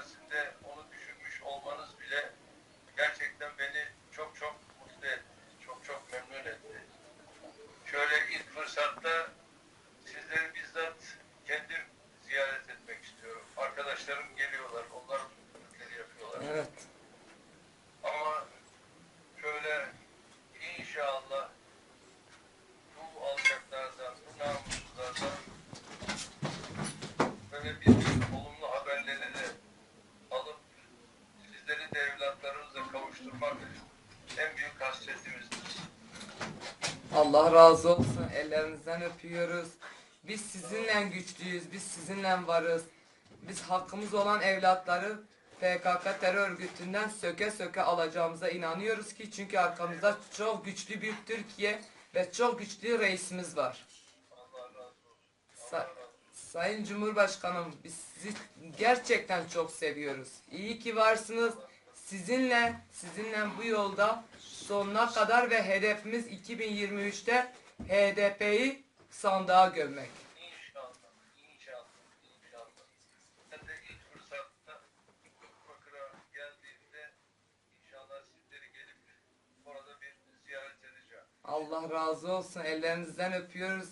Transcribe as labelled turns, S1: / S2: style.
S1: içerisinde onu düşünmüş olmanız bile gerçekten beni çok çok mutlu etti. Çok çok memnun etti. Şöyle ilk fırsatta sizleri bizzat kendim ziyaret etmek istiyorum. Arkadaşlarım geliyorlar. Onlar mutlulukları yapıyorlar.
S2: Evet.
S1: Ama şöyle inşallah bu alçaklardan, bu namussuzlardan böyle bir kavuşturmak en büyük hasretimizdir.
S2: Allah razı olsun. Ellerinizden öpüyoruz. Biz sizinle güçlüyüz. Biz sizinle varız. Biz hakkımız olan evlatları PKK terör örgütünden söke söke alacağımıza inanıyoruz ki çünkü arkamızda çok güçlü bir Türkiye ve çok güçlü reisimiz var.
S1: Sa-
S2: Sayın Cumhurbaşkanım biz sizi gerçekten çok seviyoruz. İyi ki varsınız. Sizinle, sizinle bu yolda sonuna kadar ve hedefimiz 2023'te HDP'yi sandığa gömmek.
S1: İnşallah, inşallah, inşallah. Ben de ilk fırsatta Bakır'a geldiğimde inşallah sizleri gelip orada bir ziyaret edeceğim.
S2: Allah razı olsun. Ellerinizden öpüyoruz.